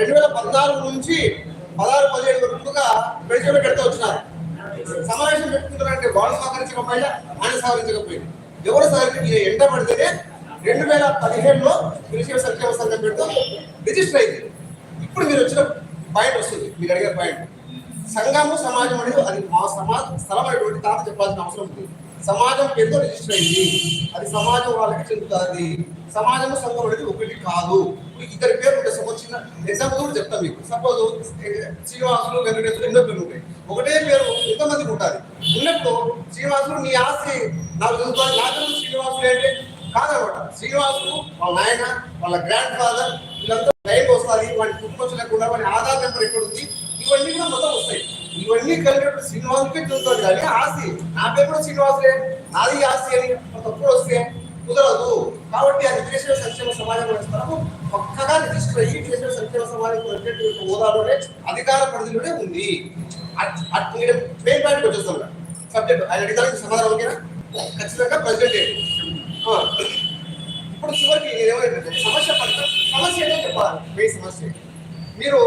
రెండు వేల పద్నాలుగు నుంచి పదహారు పదిహేడు వరకుగా పెన్షన్ పెడుతూ వచ్చినారు. సమావేశం పెట్టుకుంటారంటే వాళ్ళు సహకరించకపోయినా ఆయన సహకరించకపోయింది. ఎవరు సహకరించి ఎంట పడితేనే రెండు వేల పదిహేడులో కృషి సంక్షేమ సంఘం పెడుతూ రిజిస్టర్ అయింది. ఇప్పుడు మీరు వచ్చిన పాయింట్ వస్తుంది. మీరు అడిగే పాయింట్. సంఘము సమాజం అనేది అది మా సమాజ స్థలం అనేటువంటి తాత చెప్పాల్సిన అవసరం ఉంది. సమాజం పేరుతో రిజిస్టర్ అయింది? అది సమాజం వాళ్ళకి చెందుతుంది సమాజం సంఘం అనేది ఒకటి కాదు. ఇద్దరి పేరు ఉంటాయి సపోజ్ చిన్న ఎగ్జాంపుల్ కూడా చెప్తాను మీకు. సపోజ్ శ్రీనివాసులు వెంకటేశ్వరు ఎన్నో పేర్లు ఉంటాయి. ఒకటే పేరు ఎంతమందికి ఉంటుంది? ఉన్నప్పుడు శ్రీనివాసులు నీ ఆస్తి నాకు చదువుకోవాలి నాకు శ్రీనివాసులు ఏంటి? కాదనమాట. శ్రీనివాసులు వాళ్ళ నాయన వాళ్ళ గ్రాండ్ ఫాదర్ వీళ్ళంతా లైన్ వస్తుంది వాడి కుటుంబం లేకుండా వాడి ఆధార్ నెంబర్ ఎక్కడ ఉంది? ఇవన్నీ కూడా మొత్తం వస్తాయి. ఇవన్నీ కలిగినప్పుడు శ్రీనివాసుకే చూస్తుంది కానీ ఆస్తి. నా పేరు కూడా శ్రీనివాసులే. నాది ఆస్తి అని తప్పుడు వస్తే కుదరదు. కాబట్టి అది దేశీయ సంక్షేమ సమాజం స్థలము పక్కగా రిజిస్టర్ అయ్యి దేశీయ సంక్షేమ సమాజం హోదాలోనే అధికార పరిధిలోనే ఉంది. మెయిన్ పాయింట్ వచ్చేస్తాం సబ్జెక్ట్ ఆయన అడిగారు సమాధానం ఓకేనా? ఖచ్చితంగా ప్రెసిడెంట్ ఇప్పుడు చివరికి ఏమైందంటే సమస్య పడతాం సమస్య ఏంటో చెప్పాలి. మెయిన్ సమస్య. మీరు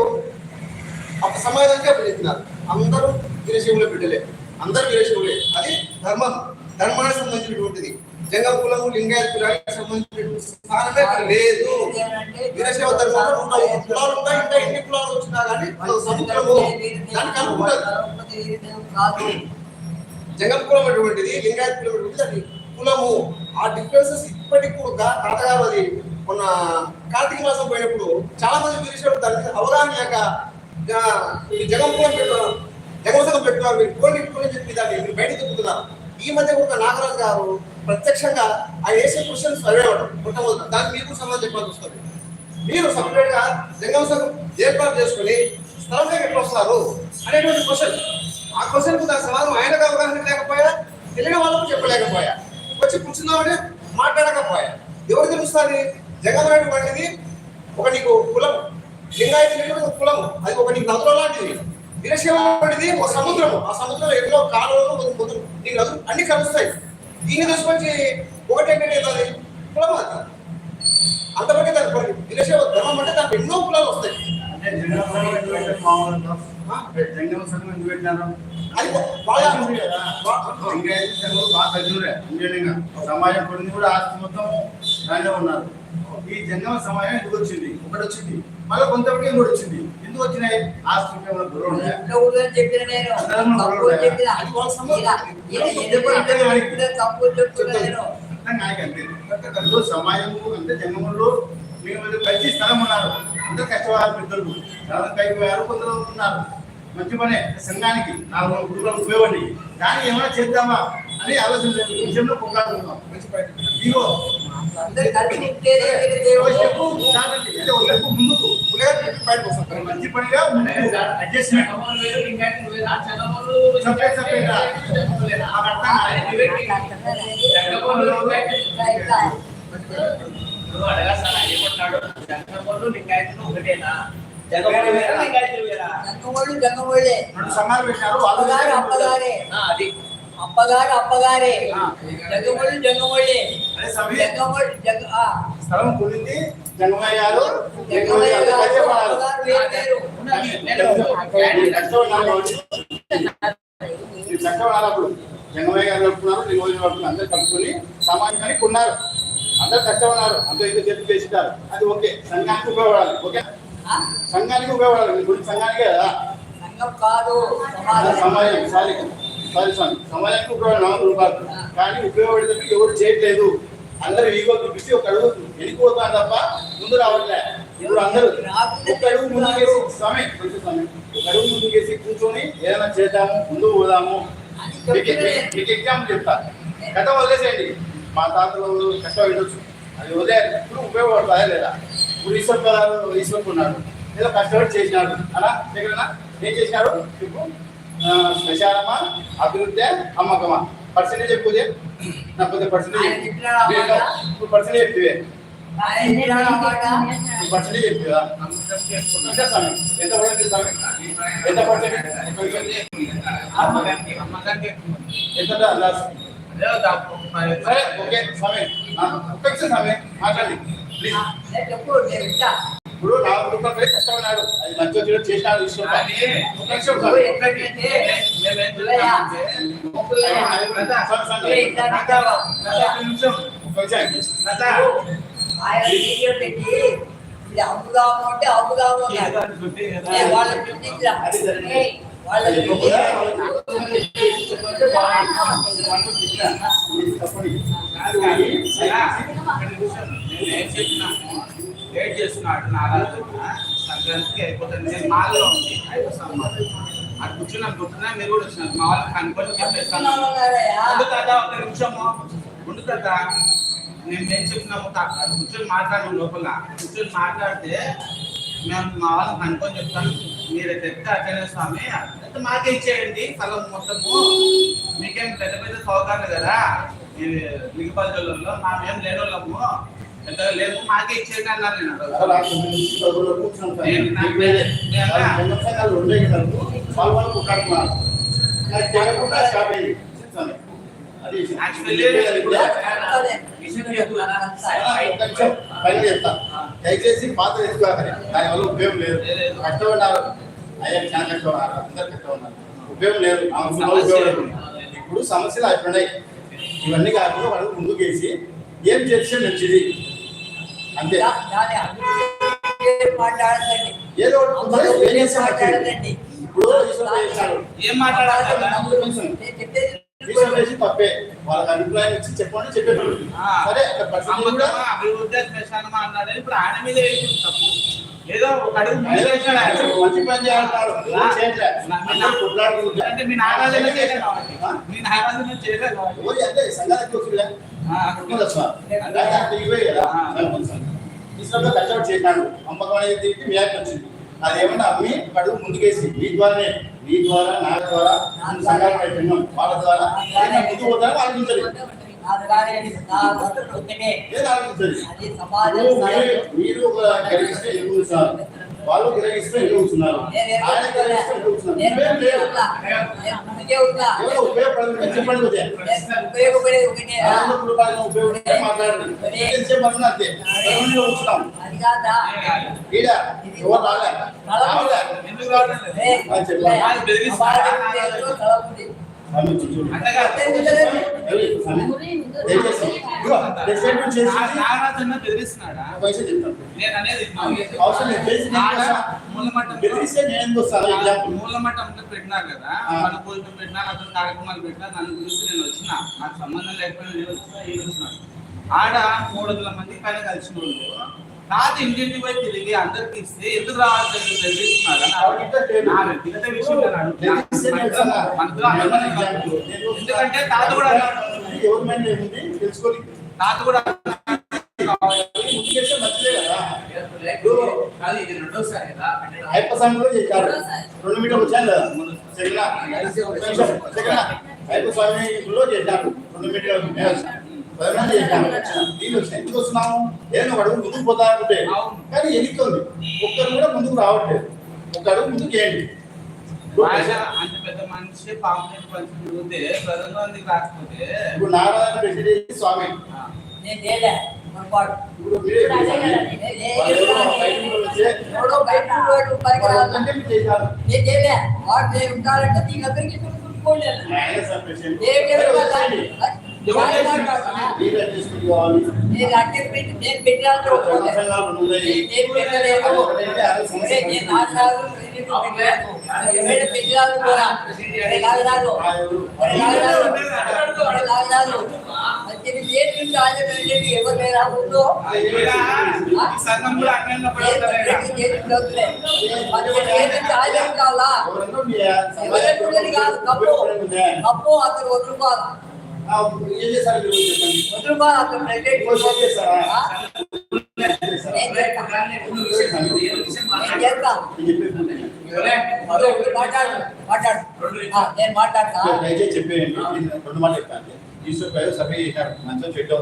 ఒక సమాజానికి అప్పుడు చెప్పినారు అందరూ వీరశివులే బిడ్డలే. అందరూ వీరశివులే. అది ధర్మం. ధర్మానికి సంబంధించినటువంటిది. జంగ కులము లింగాయత కులానికి సంబంధించినటువంటి స్థానమే అక్కడ లేదు. వీరశైవ ధర్మంలో నూట ఒక కులాలు ఉంటాయి. ఇంకా ఎన్ని కులాలు వచ్చినా కానీ సముద్రము దానికి అనుకుంటుంది జంగం కులం అటువంటిది లింగాయత కులం అటువంటిది అది కులము. ఆ డిఫరెన్సెస్ ఇప్పటికి కూడా తాతగారు అది. మొన్న కార్తీక మాసం పోయినప్పుడు చాలా మంది వీరశైవ దాని మీద అవగాహన లేక జగన్ ఫోన్ జగం కులం పెట్టారు జగవసనం పెట్టారు. మీరు ఫోన్ పెట్టుకుని చెప్పి దాన్ని మీరు బయట చెప్తున్నారు ఈ మధ్య కూడా నాగరాజు గారు ప్రత్యక్షంగా ఆయన వేసే క్వశ్చన్స్ అవే అవ్వడం మొట్టమొదటి. దానికి మీకు కూడా సమాధానం చెప్పాల్సి వస్తుంది. మీరు సపరేట్గా జంగం ఏర్పాటు చేసుకుని స్థలంగా ఎట్లా వస్తారు అనేటువంటి క్వశ్చన్ ఆ క్వశ్చన్కు దాని సమాధానం ఆయనకు అవగాహన లేకపోయా తెలియని వాళ్ళకు చెప్పలేకపోయా. వచ్చి కూర్చుందామని మాట్లాడకపోయా. ఎవరు తెలుస్తుంది జగన్ అనేటువంటిది ఒక నీకు కులం. లింగాయతీ అనేటువంటి ఒక కులం. అది ఒక నీకు నదుల లాంటిది. అనేటువంటిది ఒక సముద్రము. ఆ సముద్రంలో ఎన్నో కాలువలు కొన్ని పొద్దు నీకు నదులు అన్ని కలుస్తాయి. దీన్ని తీసుకొచ్చి ఒకటేంటంటే అది కులం అది. అంతవరకే దాని పని. విరశైవ ధర్మం అంటే దానికి ఎన్నో కులాలు వస్తాయి. సమాజం కూడా ఆస్తి మొత్తం దాంట్లో ఉన్నారు. ఈ జంగమ సమాజం ఎందుకు వచ్చింది? ఒకటి వచ్చింది. మళ్ళీ కొంతవరకు ఇంకోటి వచ్చింది. ఎందుకు వచ్చినాయి? చెప్పిన నేను. అంతే. ఇప్పుడు సమాజము అంటే జంగమంలో మీ మీద మంచి స్థలం ఉన్నారు. అందరు కష్టపడాలి పెద్దలు. చాలా కైపోయారు కొందరు ఉన్నారు. మంచి పనే. సంఘానికి నాలుగు కుటుంబాలు ఉపయోగండి దాన్ని ఏమైనా చేద్దామా? అని ఆలోచన విషయంలో పొందాడుతున్నాం మంచి పాయింట్. స్టెప్ ముందుకు. మంచి పనిగా అడ్జస్ట్మెంట్. సపరేట్ సపరేట్ మాకు అర్థం కాలేదు. జంగమోళ్ళు జంగమోళ్ళే. రెండు సంఘాలు పెట్టారు. వాళ్ళు అప్పగారు. అప్పగారే అప్పగారు అప్పగారే జంగమోళ్ళు జంగమోళ్ళే జంగమోళ్ళు జంగ స్థలం కొనింది జంగమయ్య గారు జంగమయ్య గారు కలుపుకున్నారు నియోజక వర్గం అందరు కలుపుకొని సమాజానికి కొన్నారు అందరు కష్టపడారు అందరూ ఏదో చెప్పి చేసినారు అది ఓకే సంఘానికి ఉపయోగపడాలి ఓకే? సంఘానికి ఉపయోగపడాలి గురించి సంఘానికే కదా సంఘం కాదు సమాజం సారీ సారీ స్వామి సమాజానికి ఉపయోగపడే నాలుగు రూపాయలు కానీ ఉపయోగపడేటప్పుడు ఎవరు చేయట్లేదు. అందరూ ఈగో చూపిస్తే ఒక అడుగు వెళ్ళిపోతారు తప్ప ముందు రావట్లే. ఇప్పుడు అందరూ ఒక అడుగు ముందుకేసి స్వామి కొంచెం స్వామి. ఒక అడుగు ముందుకేసి కూర్చొని ఏదైనా చేద్దాము ముందుకు పోదాము. మీకు ఎగ్జాంపుల్ చెప్తా. గత వదిలేసేయండి. మా తాతలు కష్టం వెళ్ళొచ్చు అది వదిలే ఇప్పుడు ఉపయోగపడతాయా లేదా? ఇప్పుడు ఈశ్వర్ గారు ఈశ్వర్ ఉన్నాడు ఏదో కష్టపడి చేసినాడు. అలా ఎక్కడైనా ఏం చేసినాడు ఇప్పుడు శ్మశానమా అభివృద్ధి అమ్మకమా పర్సెంటేజ్ ఎక్కువ నాకు కొద్దిగా ఆయన చెప్పినాడు ఆ మాట. పర్సెంటేజ్ ఇప్పుడు పర్సెంటేజ్ ఎక్కువే ఆయన చెప్పినాడు ఆ మాట. ఇప్పుడు పర్సెంటేజ్ ఎక్కువ అంతే స్వామి ఎంత పర్సెంటేజ్ స్వామి ఎంత పర్సెంటేజ్ ఎంత లాస్ట్ సరే ఓకే స్వామి ఒక్క నిమిషం స్వామి మాట్లాడండి ప్లీజ్ ఇప్పుడు నాలుగు రూపాయలు పోయి కష్టపడినాడు అది మంచి వచ్చి చేసినాడు విషయం ఆయన వీడియో పెట్టి ఇది అమ్ముదాము అంటే అమ్ముదాము వాళ్ళ బిల్డింగ్ వాళ్ళ బిల్డింగ్ లేట్ చేస్తున్నాడు నాలుగు సంక్రాంతికి అయిపోతుంది నేను మాల్లో ఉంది ఐదు సంవత్సరాలు అది కూర్చున్నా మీరు కూడా వచ్చినారు మా వాళ్ళకి కనుక్కొని చెప్పేస్తాను. ఉండు కదా ఒక నిమిషము ఉండు కదా నేను ఏం అది కూర్చొని మాట్లాడము లోపల. కూర్చొని మాట్లాడితే మేము మా వాళ్ళని కనుక్కొని చెప్తాను. మీరు చెప్తే అటెండే స్వామి అయితే మాకే ఇచ్చేయండి స్థలం మొత్తము. మీకేం పెద్ద పెద్ద సౌకర్యాలు కదా? ఈ లింగపల్లిలో మామేం లేని వాళ్ళము లేము మాకే ఇచ్చేయండి అన్నారు దయచేసి పాత్ర ఎత్తుకోకండి. దాని వల్ల ఉపయోగం లేదు. కష్టపడ్డారు. అయ్యా చాలా కష్టపడ్డారు. అందరు కష్టపడ్డారు. ఉపయోగం లేదు. ఉపయోగం లేదు. ఇప్పుడు సమస్యలు అయిపోయినాయి. ఇవన్నీ కాకుండా వాళ్ళు ముందుకు వేసి ఏం చేస్తే మంచిది? అంతే. ఏదో ఏం ఇప్పుడు మాట్లాడాలి? చేసి తప్పే. వాళ్ళకి అభిప్రాయం ఇచ్చి చెప్పండి చెప్పేటోళ్ళు. ఆ. సరే అభివృద్ధి శ్మశానమా అన్నాడు. ఇప్పుడు ఆయన మీద తప్పు ఏదో ఒక అడుగు. మంచి పని చేయాలంటాడు. అంటే మీ నాగార్జున చేయలేదు కాబట్టి ఆ? మీ నాగార్జున చేయలేదు కాబట్టి. దాని కొంచెం. ఈశ్వరుడు కష్టపడి చేసినాడు అమ్మకం అనేది తిరిగి యాక్ట్ వచ్చింది. అది ఏమన్నా అమ్మి అడుగు ముందుకేసి నీ ద్వారానే నీ ద్వారా నా ద్వారా సంఘాలు పెట్టినాం వాళ్ళ ద్వారా. ముందుకు పోతారో ఆలోచించండి మీరు- గ్రహిస్తే ఎన్ని ఉంటున్నారు వాళ్ళు గ్రహిస్తే ఎన్ని ఉంటున్నారు ఆయన గ్రహిస్తే ఏదో ఉపయోగపడదు చెప్పండి ఉపయోగపడేది ఒకటే ఉపయోగపడితే మాట్లాడండి అంతే కూర్చున్నాం అది కాదా ఈడ ఎవరు రాలే ఎందుకు రావడం లేదు? మూలమట్టం పెట్టినారు కదా మన భోజనం పెట్టినా అతను కార్యక్రమాలు పెట్టినా దాని గురించి నేను వచ్చిన నాకు సంబంధం లేకపోయినా నేను వచ్చిన ఆడ మూడు వందల మంది పైన కలిసిన వాళ్ళు కాదు ఇంటింటి పోయి తిరిగి అందరికి ఇస్తే ఎందుకు రావట్లేదు విషయం అనుమానం కాదు. ఎందుకంటే తాత కూడా తాత కూడా రెండు మీటర్లు వచ్చాను. కదా సెకండ్ సెకండ్ అయ్యప్ప స్వామిలో చేశారు. రెండు మీటర్లు. పదిమంది చేశారు దీన్ని వచ్చి ఎందుకు వస్తున్నాము ఒక అడుగు ముందుకు పోతా ఉంటే. కానీ ఎన్నికలు ఒక్కరు కూడా ముందుకు రావట్లేదు. ఒక అడుగు ముందుకు భాష అంత పెద్ద మనిషి పాంప్లెట్ ప్రజలందరికి రాకపోతే? ఇప్పుడు నారాయణ రెడ్డి స్వామి. నాన్నగారు. మంచి దేని పెట్టేది ఎవరు లేరా ఊళ్ళో? ఈడ ఈ సంఘం కూడా అన్యాయంలో నేను పడుతుంది పెట్టేది దేని నుంచి వద్దులే. మంచి దేని నుంచి ఆయన కావాలా? ఎవరైనా కాదు కప్పు కప్పు అతను వదులుకోవాలి ఏం చేశారు మీరు? చెప్పండి? నేను మాట్లాడతా. దయచేసి చెప్పేయండి. రెండు మాటలు ఈశ్వర్ మంచిగా చెడ్డో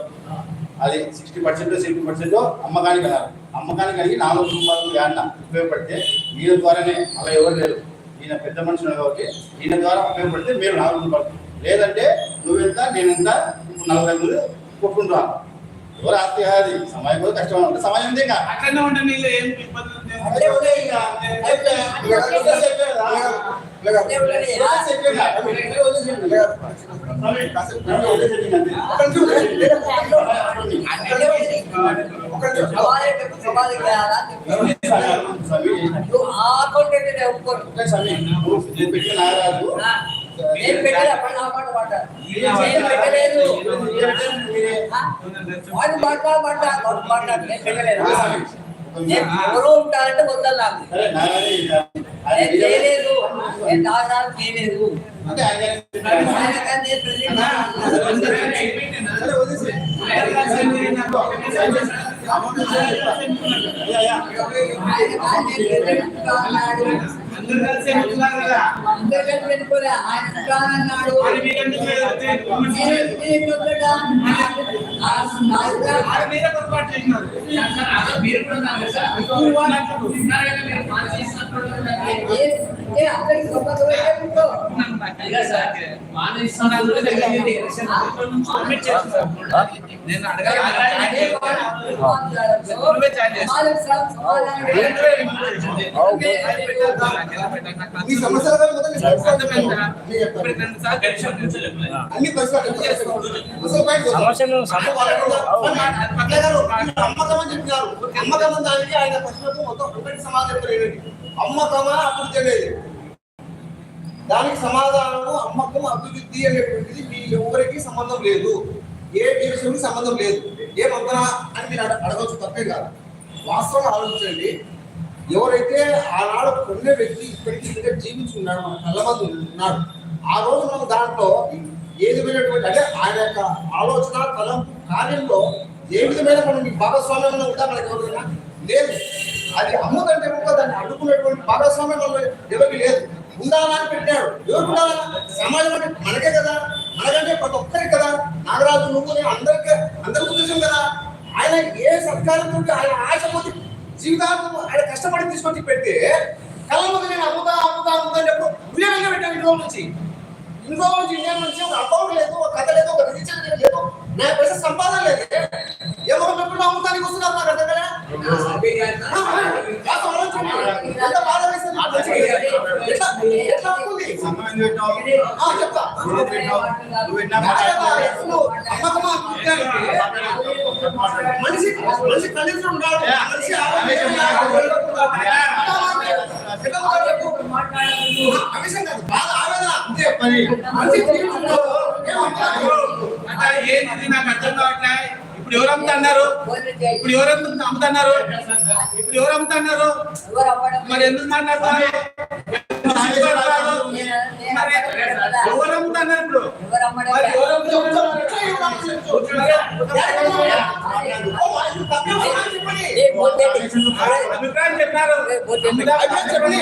అది సిక్స్టీ పర్సెంట్ సెవెంటీ పర్సెంట్ అమ్మకానికి అన్నారు అమ్మకానికి కలిగి నాలుగు రూపాయలు యాన్న ఉపయోగపడితే ఈయన ద్వారానే అలా ఎవరు లేరు. ఈయన పెద్ద మనుషులు కాబట్టి ఈయన ద్వారా ఉపయోగపడితే మీరు నాలుగు రూపాయలు లేదంటే నువ్వెంత నేనెంత నలభై మంది కొట్టుకుంటా ఎవరు ఆస్తి కాదు సమయం కూడా కష్టం అంటే సమయం ఉంది ఇంకా అట్లనే ఉంటే నీళ్ళు ఏం ఇబ్బంది ఆ అకౌంట్ పెట్టిన నాగరాజు నేను పెట్టలేదు అప్పుడు నా మాట మాట నేను పెట్టలేదు? వాడు మాట్లా మాట్లా వాడు మాట్లాడు నేను పెట్టలేదు ఎవరో ఉంటారంటే వద్దాను నాకు నేను. చేయలేదు నేను దాదాపు చేయలేదు అందరూ కలిసి కదా అందరికీ వెళ్ళిపోలే ఆయన అన్నాడు అందరికి గొప్పగా ఈ సమస్యల అమ్మకం అని చెప్పినారు అమ్మకం అని దానికి ఆయన ప్రశ్నకు మొత్తం ఒకటి సమాధానం అమ్మకమా అభివృద్ధి అనేది దానికి సమాధానము అమ్మకం అభివృద్ధి అనేటువంటిది మీ ఎవరికి సంబంధం లేదు. ఏ విషయానికి సంబంధం లేదు. ఏమంతనా అని మీరు అడగవచ్చు తప్పే కాదు. వాస్తవం ఆలోచించండి. ఎవరైతే ఆనాడు కొన్నే వ్యక్తి ఇప్పటికీ ఇంకా జీవించున్నాడు మన కళ్ళ మంది ఉన్నాడు ఆ రోజు మనం దాంట్లో ఏ విధమైనటువంటి అంటే ఆయన యొక్క ఆలోచన తలంపు కార్యంలో ఏ విధమైన మనం మీ భాగస్వామ్యంలో ఉందా మనకి ఎవరికైనా? లేదు. అది అమ్ముదంటే కూడా దాన్ని అడ్డుకున్నటువంటి భాగస్వామ్యం ఎవరికి లేదు. ఉండాలని అని పెట్టాడు ఎవరు ఉండాలని సమాజం అంటే మనకే కదా. మనకంటే ప్రతి ఒక్కరికి కదా. నాగరాజు నువ్వు నేను అందరికీ అందరికి ఉద్దేశం కదా. ఆయన ఏ సత్కారంతో ఆయన ఆశ పొంది జీవితాంతం ఆయన కష్టపడి తీసుకొచ్చి పెడితే కళ్ళ ముందు నేను అమ్ముతా అమ్ముతా అమ్ముతా అని చెప్పు పెట్టాను ఇంట్లో నుంచి. ఇంట్లో నుంచి ఇండియా నుంచి ఒక అకౌంట్ లేదు ఒక కథ లేదు ఒక రిజిస్టర్ లేదు నా పైసా సంపాదన లేదు. ఏమో పెట్టుకుంటూ అమ్ముతానికి వస్తున్నారు నాకు అర్థం కదా. ఎంత బాధ చెప్తా. మనిషి మనిషి కనీసం ఉండాలి. మనిషి అవిషయం కాదు. బాగా ఆవేదన అంతే పని. మనిషి ఏంది నాకు అర్థం కావట్లే. ఇప్పుడు ఎవరు అమ్ముతున్నారు? ఇప్పుడు ఎవరు అమ్ము- అమ్ముతున్నారు? ఇప్పుడు ఎవరు అమ్ముతున్నారు? మరి ఎందుకు మాట్లాడతారు ఎవరు అమ్ముతున్నారు ఇప్పుడు? మరి ఎవరు అభిప్రాయం చెప్పారు చెప్పండి.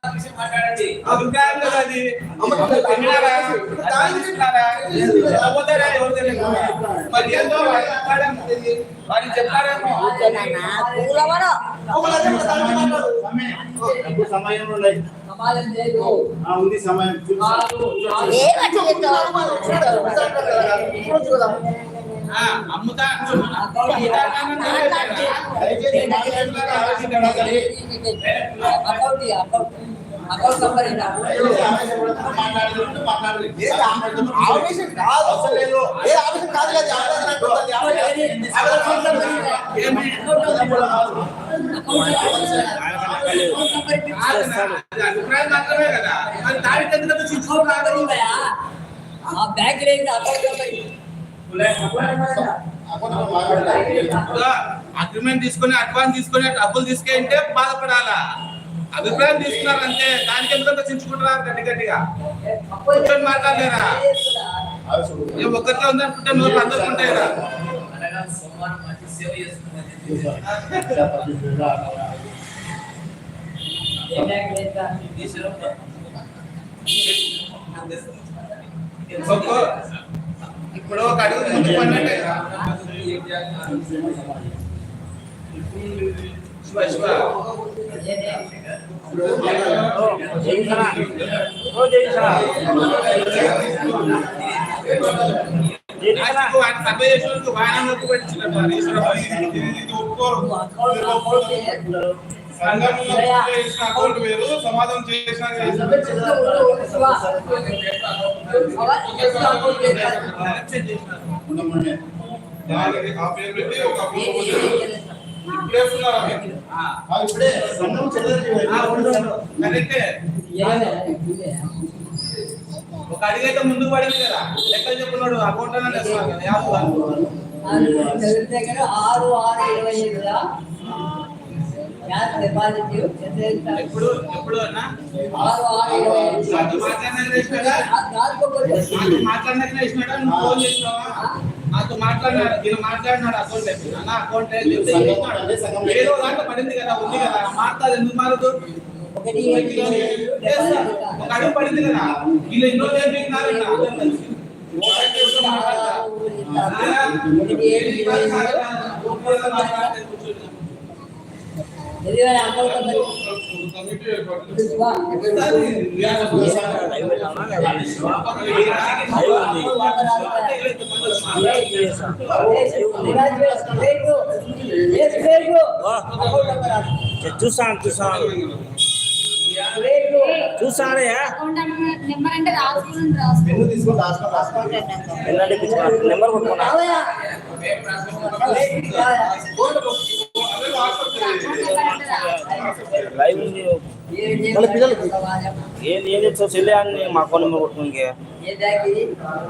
అభిప్రాయం కదా అది. మరి ఏందో. వాడు చెప్పారేమో సమయం. ఉంది సమయం ఆ, అమ్ముతా. అకౌంట్ అకౌంట్ ఆవేశం కాదు అసలు లేదు ఏ ఆవేశం కాదు లేదు? అది అభిప్రాయం మాత్రమే కదా మరి దానికి ఎందుకు అంత చించుకున్నారు? ఆ లేదు అకౌంట్ ఇప్పుడు అగ్రిమెంట్ తీసుకొని అడ్వాన్స్ తీసుకొని డబ్బులు తీసుకుంటే బాధపడాలా అభిప్రాయం తీసుకున్నారు అంతే దానికి ఎందుకంత చించుకుంటున్నారు గట్టి గట్టిగా? కూర్చొని మాట్లాడలేరా ఏ ఉందనుకుంటే నూరు అందరూ ఉంటాయిరా? ఇప్పుడు ఒక అడుగు ముందు పడినట్టే శివ శివ నాకు ఆయన సర్వే చేసినందుకు వాహనం నొప్పి పెట్టించినారు మరి ఈశ్వరరావు. ఇది ఇది ఒప్పుకోరు సంఘంలో చేసిన అకౌంట్ వేరు సమాధానం చేసిన ఉండమని. దానికి ఆ పేరు పెట్టి ఒక అకౌంట్ ఓపెన్ చేశారు. ఇప్పుడు ఇప్పుడే. ఒక అడుగు అయితే ముందుకు పడింది కదా. లెక్కలు చెప్పున్నాడు అకౌంట్ ఆరు ఆరు ఇరవై ఐదులా ఎప్పుడు ఎప్పుడు అన్నా? మాట్లాడినాక వేసినాడా నాతో మాట్లాడినాక వేసినాడా నువ్వు ఫోన్ చేసినావా? నాతో మాట్లాడినాడు ఈయన మాట్లాడినాడు అకౌంట్ చెప్పి అన్న అకౌంట్ ఏదో దాంట్లో పడింది కదా ఉంది కదా. మాట్లాడు ఎందుకు మారదు. ఒక అడుగు పడింది కదా. వీళ్ళు ఎన్నో చేపిస్తున్నారు ఇక్కడ చూసాను చూసాను చూసానే అకౌంట్ నెంబర్ అంటే రాసుకుని రాసుకో పెన్ను తీసుకొని రాసుకొని రాసుకోండి ఎల్లండి నెంబర్ కొట్టుకున్నా లైవ్ పిల్లలకి ఏం ఏం చెప్తావు చెల్లి అని మా అకౌంట్ నెంబర్ కొట్టుకుంటే